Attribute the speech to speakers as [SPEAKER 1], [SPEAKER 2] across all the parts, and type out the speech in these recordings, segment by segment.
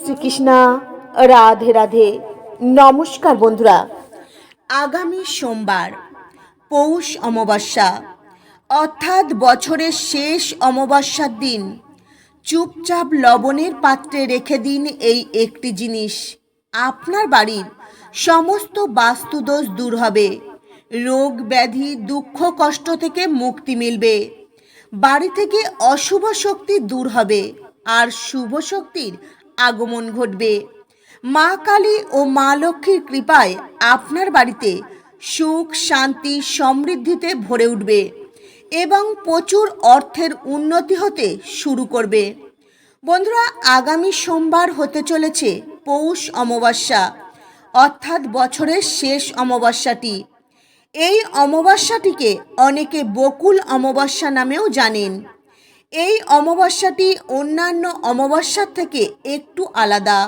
[SPEAKER 1] শ্রীকৃষ্ণা, রাধে রাধে। নমস্কার বন্ধুরা। আগামী সোমবার, পৌষ অমাবস্যা। অর্থাৎ বছরের শেষ অমাবস্যার দিন। চুপচাপ লবণের পাত্রে রেখে দিন এই একটি জিনিস। আপনার বাড়ির সমস্ত বাস্তুদোষ দূর হবে। রোগ, ব্যাধি, দুঃখ, কষ্ট থেকে মুক্তি মিলবে। বাড়ি থেকে অশুভ শক্তি দূর হবে। আর শুভ শক্তির আগমন ঘটবে। মা কালী ও মা লক্ষ্মীর কৃপায় আপনার বাড়িতে সুখ, শান্তি, সমৃদ্ধিতে ভরে উঠবে এবং প্রচুর অর্থের উন্নতি হতে শুরু করবে। বন্ধুরা, আগামী সোমবার হতে চলেছে পৌষ অমাবস্যা, অর্থাৎ বছরের শেষ অমাবস্যাটি। এই অমাবস্যাটিকে অনেকে বকুল অমাবস্যা নামেও জানেন। এই অমাবস্যাটি অন্যান্য অমাবস্যার থেকে একটু আলাদা,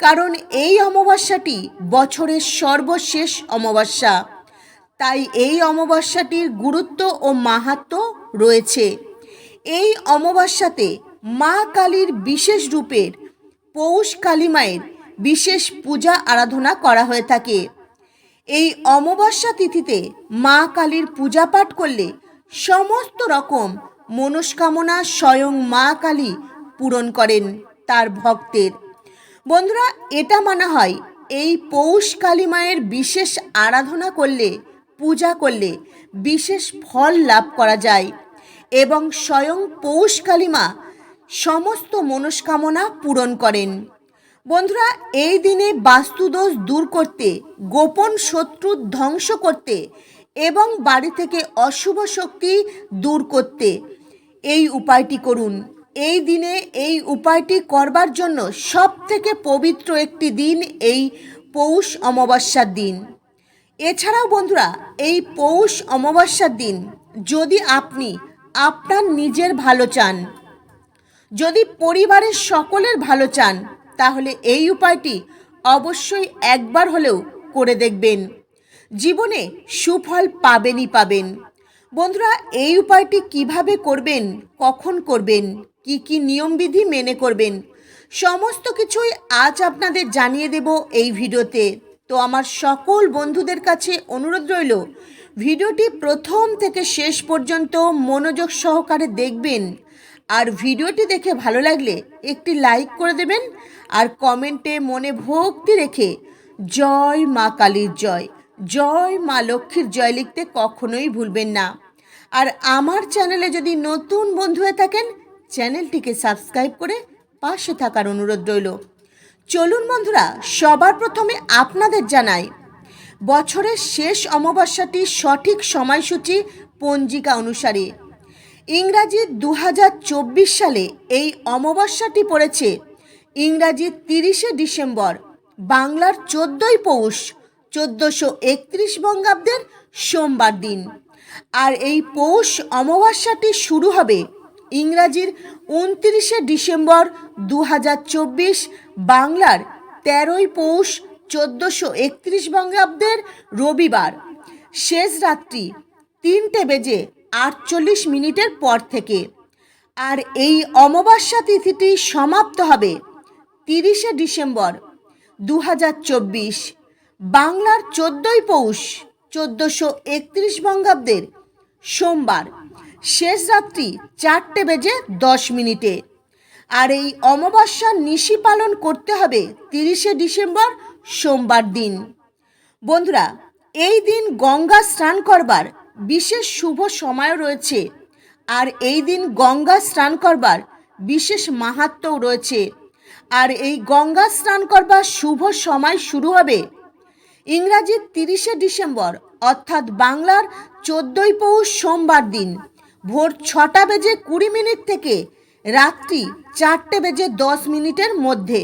[SPEAKER 1] কারণ এই অমাবস্যাটি বছরের সর্বশেষ অমাবস্যা। তাই এই অমাবস্যাটির গুরুত্ব ও মাহাত্ম রয়েছে। এই অমাবস্যাতে মা কালীর বিশেষ রূপের পৌষ কালী মায়ের বিশেষ পূজা আরাধনা করা হয়ে থাকে। এই অমাবস্যা তিথিতে মা কালীর পূজা পাঠ করলে সমস্ত রকম মনস্কামনা স্বয়ং মা কালী পূরণ করেন তার ভক্তের। বন্ধুরা, এটা মানা হয়, এই পৌষ কালী মায়ের বিশেষ আরাধনা করলে, পূজা করলে বিশেষ ফল লাভ করা যায় এবং স্বয়ং পৌষ কালী মা সমস্ত মনস্কামনা পূরণ করেন। বন্ধুরা, এই দিনে বাস্তুদোষ দূর করতে, গোপন শত্রু ধ্বংস করতে এবং বাড়ি থেকে অশুভ শক্তি দূর করতে এই উপায়টি করুন। এই দিনে এই উপায়টি করবার জন্য সব থেকে পবিত্র একটি দিন এই পৌষ অমাবস্যার দিন। এছাড়াও বন্ধুরা, এই পৌষ অমাবস্যার দিন যদি আপনি আপনার নিজের ভালো চান, যদি পরিবারের সকলের ভালো চান, তাহলে এই উপায়টি অবশ্যই একবার হলেও করে দেখবেন। জীবনে সুফল পাবেনই পাবেন। বন্ধুরা, এই উপায়টি কীভাবে করবেন, কখন করবেন, কি কি নিয়মবিধি মেনে করবেন, সমস্ত কিছুই আজ আপনাদের জানিয়ে দেব এই ভিডিওতে। তো আমার সকল বন্ধুদের কাছে অনুরোধ রইল, ভিডিওটি প্রথম থেকে শেষ পর্যন্ত মনোযোগ সহকারে দেখবেন, আর ভিডিওটি দেখে ভালো লাগলে একটি লাইক করে দেবেন, আর কমেন্টে মনে ভক্তি রেখে জয় মা কালীর জয়। জয় মা লক্ষ্মীর জয় লিখতে কখনোই ভুলবেন না। আর আমার চ্যানেলে যদি নতুন বন্ধু হয়ে থাকেন, চ্যানেলটিকে সাবস্ক্রাইব করে পাশে থাকার অনুরোধ রইল। চলুন বন্ধুরা, সবার প্রথমে আপনাদের জানাই, বছরের শেষ অমাবস্যাটি সঠিক সময়সূচি পঞ্জিকা অনুসারে। ইংরাজি দু হাজার চব্বিশ সালে এই অমাবস্যাটি পড়েছে, ইংরাজি তিরিশে ডিসেম্বর, বাংলার চোদ্দই পৌষ চোদ্দোশো একত্রিশ বঙ্গাব্দের সোমবার দিন। আর এই পৌষ অমাবস্যাটি শুরু হবে ইংরাজির উনত্রিশে ডিসেম্বর দু হাজার চব্বিশ বাংলার তেরোই পৌষ চোদ্দোশো একত্রিশ বঙ্গাব্দের রবিবার। শেষ রাত্রি তিনটে বেজে আটচল্লিশ মিনিটের পর থেকে। আর এই অমাবস্যা তিথিটি সমাপ্ত হবে তিরিশে ডিসেম্বর দু হাজার চব্বিশ বাংলার চোদ্দই পৌষ, চোদ্দোশো একত্রিশ বঙ্গাব্দের সোমবার। শেষ রাত্রি চারটে বেজে দশ মিনিটে। আর এই অমাবস্যার নিশি পালন করতে হবে তিরিশে ডিসেম্বর, সোমবার দিন। বন্ধুরা, এই দিন গঙ্গা স্নান করবার বিশেষ শুভ সময় রয়েছে। আর এই দিন গঙ্গা স্নান করবার বিশেষ মাহাত্ম্যও রয়েছে। আর এই গঙ্গা স্নান করবার শুভ সময় শুরু হবে ইংরাজির তিরিশে ডিসেম্বর, অর্থাৎ বাংলার চোদ্দই পৌষ সোমবার দিন, ভোর ছটা বেজে কুড়ি মিনিট থেকে রাত্রি চারটে বেজে দশ মিনিটের মধ্যে।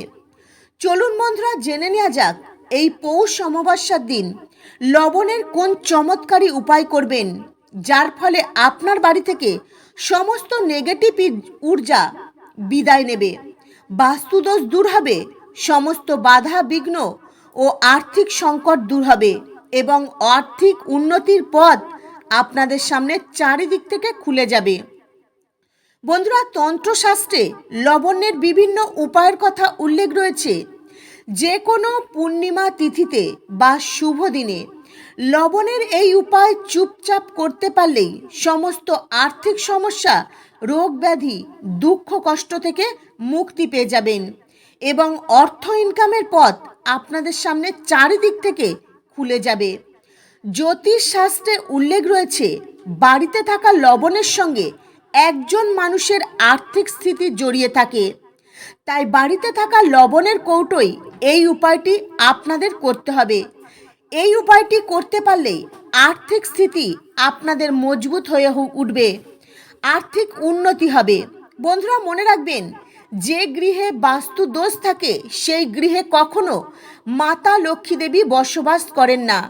[SPEAKER 1] চলুন বন্ধুরা, জেনে নেওয়া যাক, এই পৌষ অমাবস্যার দিন লবণের কোন চমৎকারী উপায় করবেন, যার ফলে আপনার বাড়ি থেকে সমস্ত নেগেটিভ ঊর্জা বিদায় নেবে, বাস্তুদোষ দূর হবে, সমস্ত বাধা বিঘ্ন ও আর্থিক সংকট দূর হবে এবং আর্থিক উন্নতির পথ আপনাদের সামনে চারিদিক থেকে খুলে যাবে। বন্ধুরা, তন্ত্রশাস্ত্রে লবণের বিভিন্ন উপায়ের কথা উল্লেখ রয়েছে। যে কোনো পূর্ণিমা তিথিতে বা শুভ দিনে লবণের এই উপায় চুপচাপ করতে পারলেই সমস্ত আর্থিক সমস্যা, রোগ ব্যাধি, দুঃখ কষ্ট থেকে মুক্তি পেয়ে যাবেন এবং অর্থ ইনকামের পথ আপনাদের সামনে চারিদিক থেকে খুলে যাবে। জ্যোতিষ শাস্ত্রে উল্লেখ রয়েছে, বাড়িতে থাকা লবণের সঙ্গে একজন মানুষের আর্থিক স্থিতি জড়িয়ে থাকে। তাই বাড়িতে থাকা লবণের কৌটোই এই উপায়টি আপনাদের করতে হবে। এই উপায়টি করতে পারলেই আর্থিক স্থিতি আপনাদের মজবুত হয়ে উঠবে। আর্থিক উন্নতি হবে। বন্ধুরা, মনে রাখবেন যে গৃহে বাস্তু দোষ থাকে, সেই গৃহে কখনো মাতা লক্ষ্মী দেবী বসবাস করেন না।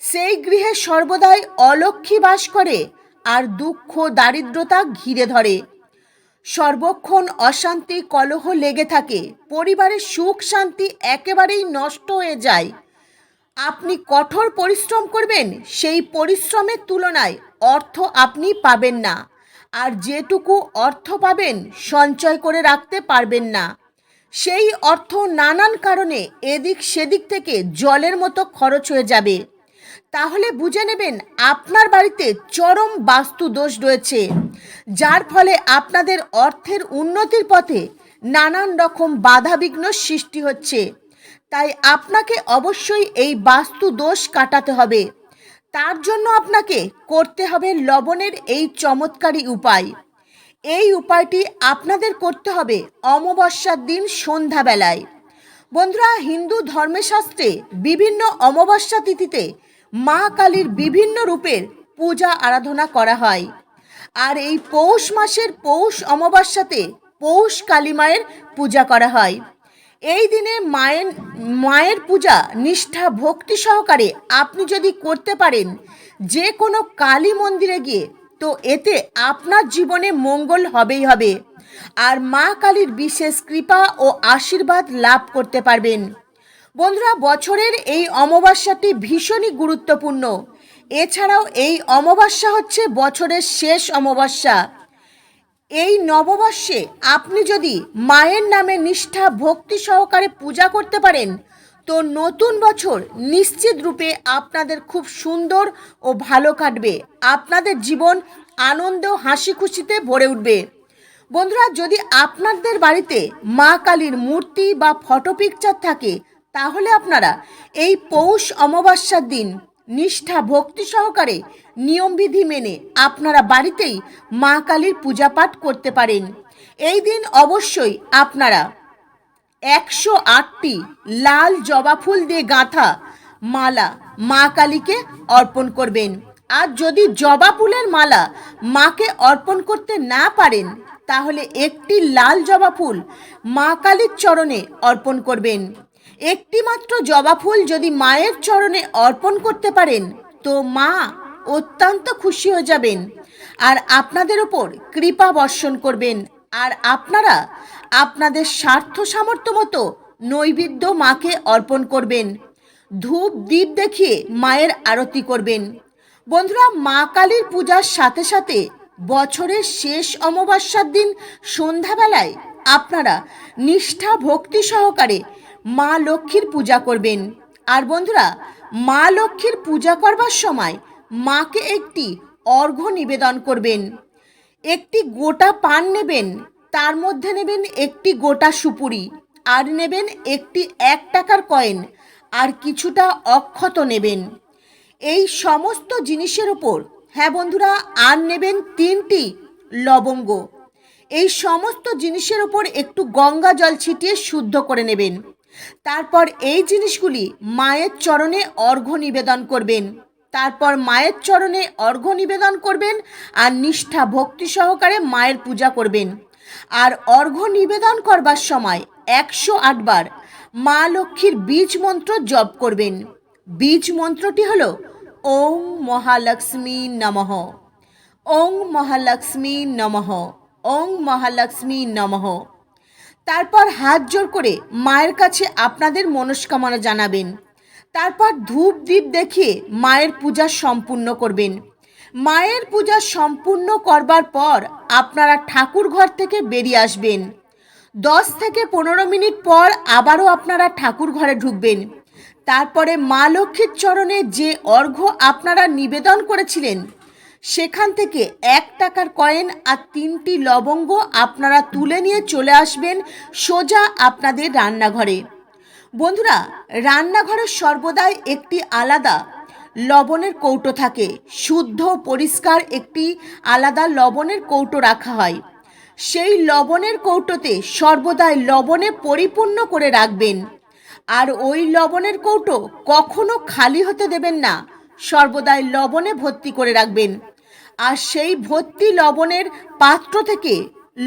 [SPEAKER 1] সেই গৃহে সর্বদাই অলক্ষ্মী বাস করে আর দুঃখ, দারিদ্রতা ঘিরে ধরে। সর্বক্ষণ অশান্তি, কলহ লেগে থাকে। পরিবারের সুখ, শান্তি একেবারেই নষ্ট হয়ে যায়। আপনি কঠোর পরিশ্রম করবেন, সেই পরিশ্রমের তুলনায় অর্থ আপনি পাবেন না। আর যেটুকু অর্থ পাবেন সঞ্চয় করে রাখতে পারবেন না। সেই অর্থ নানান কারণে এদিক সেদিক থেকে জলের মতো খরচ হয়ে যাবে। তাহলে বুঝে নেবেন আপনার বাড়িতে চরম বাস্তু দোষ রয়েছে, যার ফলে আপনাদের অর্থের উন্নতির পথে নানান রকম বাধাবিঘ্ন সৃষ্টি হচ্ছে। তাই আপনাকে অবশ্যই এই বাস্তু দোষ কাটাতে হবে। তার জন্য আপনাকে করতে হবে লবণের এই চমৎকারী উপায়। এই উপায়টি আপনাদের করতে হবে অমাবস্যার দিন সন্ধ্যাবেলায়। বন্ধুরা, হিন্দু ধর্মশাস্ত্রে বিভিন্ন অমাবস্যা তিথিতে মা কালীর বিভিন্ন রূপের পূজা আরাধনা করা হয়। আর এই পৌষ মাসের পৌষ অমাবস্যাতে পৌষ কালী মায়ের পূজা করা হয়। এই দিনে মায়ের মায়ের পূজা নিষ্ঠা, ভক্তি সহকারে আপনি যদি করতে পারেন যে কোনো কালী মন্দিরে গিয়ে, তো এতে আপনার জীবনে মঙ্গল হবেই হবে। আর মা কালীর বিশেষ কৃপা ও আশীর্বাদ লাভ করতে পারবেন। বন্ধুরা, বছরের এই অমাবস্যাটি ভীষণই গুরুত্বপূর্ণ। এছাড়াও এই অমাবস্যা হচ্ছে বছরের শেষ অমাবস্যা। এই নববর্ষে আপনি যদি মায়ের নামে নিষ্ঠা, ভক্তি সহকারে পূজা করতে পারেন, তো নতুন বছর নিশ্চিত রূপে আপনাদের খুব সুন্দর ও ভালো কাটবে। আপনাদের জীবন আনন্দ, হাসি খুশিতে ভরে উঠবে। বন্ধুরা, যদি আপনাদের বাড়িতে মা কালীর মূর্তি বা ফটো পিকচার থাকে, তাহলে আপনারা এই পৌষ অমাবস্যার দিন নিষ্ঠা, ভক্তি সহকারে নিয়মবিধি মেনে আপনারা বাড়িতেই মা কালীর পূজা পাঠ করতে পারেন। এই দিন অবশ্যই আপনারা একশো আটটি লাল জবা ফুল দিয়ে গাঁথা মালা মা কালীকে অর্পণ করবেন। আর যদি জবা ফুলের মালা মাকে অর্পণ করতে না পারেন, তাহলে একটি লাল জবা ফুল মা কালীর চরণে অর্পণ করবেন। একটি মাত্র জবা ফুল যদি মায়ের চরণে অর্পণ করতে পারেন, তো মা অত্যন্ত খুশি হয়ে যাবেন। আর আপনাদের ওপর কৃপা বর্ষণ করবেন। আর আপনারা আপনাদের স্বার্থ সামর্থ্য মতো নৈবেদ্য মাকে অর্পণ করবেন। ধূপ দ্বীপ দেখিয়ে মায়ের আরতি করবেন। বন্ধুরা, মা কালীর পূজার সাথে সাথে বছরের শেষ অমাবস্যার দিন সন্ধ্যাবেলায় আপনারা নিষ্ঠা ভক্তি সহকারে মা লক্ষ্মীর পূজা করবেন। আর বন্ধুরা, মা লক্ষ্মীর পূজা করবার সময় মাকে একটি অর্ঘ্য নিবেদন করবেন। একটি গোটা পান নেবেন, তার মধ্যে নেবেন একটি গোটা সুপুরি, আর নেবেন একটি এক টাকার কয়েন, আর কিছুটা অক্ষত নেবেন। এই সমস্ত জিনিসের ওপর হ্যাঁ বন্ধুরা, আর নেবেন তিনটি লবঙ্গ। এই সমস্ত জিনিসের ওপর একটু গঙ্গা জল ছিটিয়ে শুদ্ধ করে নেবেন। তারপর এই জিনিসগুলি মায়ের চরণে অর্ঘ্য নিবেদন করবেন। তারপর মায়ের চরণে অর্ঘ্য নিবেদন করবেন আর নিষ্ঠা ভক্তি সহকারে মায়ের পূজা করবেন। আর অর্ঘ্য নিবেদন করবার সময় একশো আটবার মা লক্ষ্মীর বীজ মন্ত্র জপ করবেন। বীজ মন্ত্রটি হল ওং মহালক্ষ্মী নমঃ। ওং মহালক্ষ্মী নমঃ। ওং মহালক্ষ্মী নমঃ। তারপর হাত জোর করে মায়ের কাছে আপনাদের মনস্কামনা জানাবেন। তারপর ধূপ দ্বীপ দেখিয়ে মায়ের পূজা সম্পূর্ণ করবেন। মায়ের পূজা সম্পূর্ণ করবার পর আপনারা ঠাকুর ঘর থেকে বেরিয়ে আসবেন। দশ থেকে পনেরো মিনিট পর আবারও আপনারা ঠাকুর ঘরে ঢুকবেন। তারপরে মা লক্ষ্মীর চরণে যে অর্ঘ্য আপনারা নিবেদন করেছিলেন সেখান থেকে এক টাকার কয়েন আর তিনটি লবঙ্গ আপনারা তুলে নিয়ে চলে আসবেন সোজা আপনাদের রান্নাঘরে। বন্ধুরা, রান্নাঘরে সর্বদাই একটি আলাদা লবণের কৌটো থাকে। শুদ্ধ পরিষ্কার একটি আলাদা লবণের কৌটো রাখা হয়। সেই লবণের কৌটোতে সর্বদাই লবণে পরিপূর্ণ করে রাখবেন। আর ওই লবণের কৌটো কখনো খালি হতে দেবেন না। সর্বদাই লবণে ভর্তি করে রাখবেন। আর সেই ভর্তি লবণের পাত্র থেকে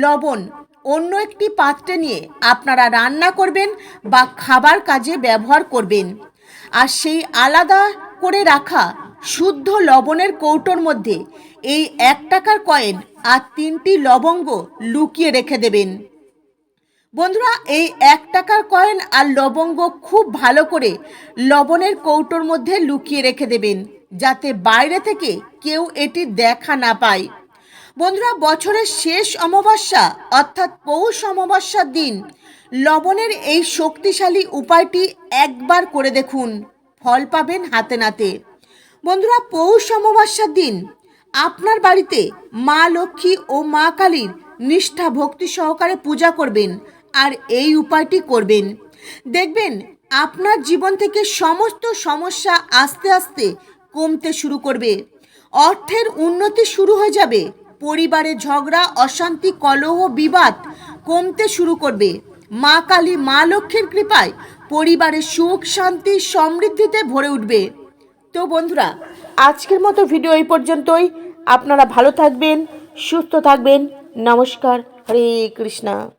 [SPEAKER 1] লবণ অন্য একটি পাত্রে নিয়ে আপনারা রান্না করবেন বা খাবার কাজে ব্যবহার করবেন। আর সেই আলাদা করে রাখা শুদ্ধ লবণের কৌটোর মধ্যে এই এক টাকার কয়েন আর তিনটি লবঙ্গ লুকিয়ে রেখে দেবেন। বন্ধুরা, এই এক টাকার কয়েন আর লবঙ্গ খুব ভালো করে লবণের কৌটোর মধ্যে লুকিয়ে রেখে দেবেন, যাতে বাইরে থেকে কেউ এটি দেখা না পায়। বন্ধুরা, বছরের শেষ অমাবস্যা অর্থাৎ পৌষ অমাবস্যার দিন, লবণের এই শক্তিশালী উপায়টি একবার করে দেখুন, ফল পাবেন হাতে নাতে। বন্ধুরা, পৌষ অমাবস্যার দিন আপনার বাড়িতে মা লক্ষ্মী ও মা কালীর নিষ্ঠা ভক্তি সহকারে পূজা করবেন আর এই উপায়টি করবেন। দেখবেন, আপনার জীবন থেকে সমস্ত সমস্যা আস্তে আস্তে কমতে শুরু করবে। অর্থের উন্নতি শুরু হয়ে যাবে। পরিবারে ঝগড়া, অশান্তি, কলহ, বিবাদ কমতে শুরু করবে। মা কালী, মা লক্ষ্মীর কৃপায় পরিবারের সুখ, শান্তি, সমৃদ্ধিতে ভরে উঠবে। তো বন্ধুরা, আজকের মতো ভিডিও এই পর্যন্তই। আপনারা ভালো থাকবেন, সুস্থ থাকবেন। নমস্কার, হরে কৃষ্ণা।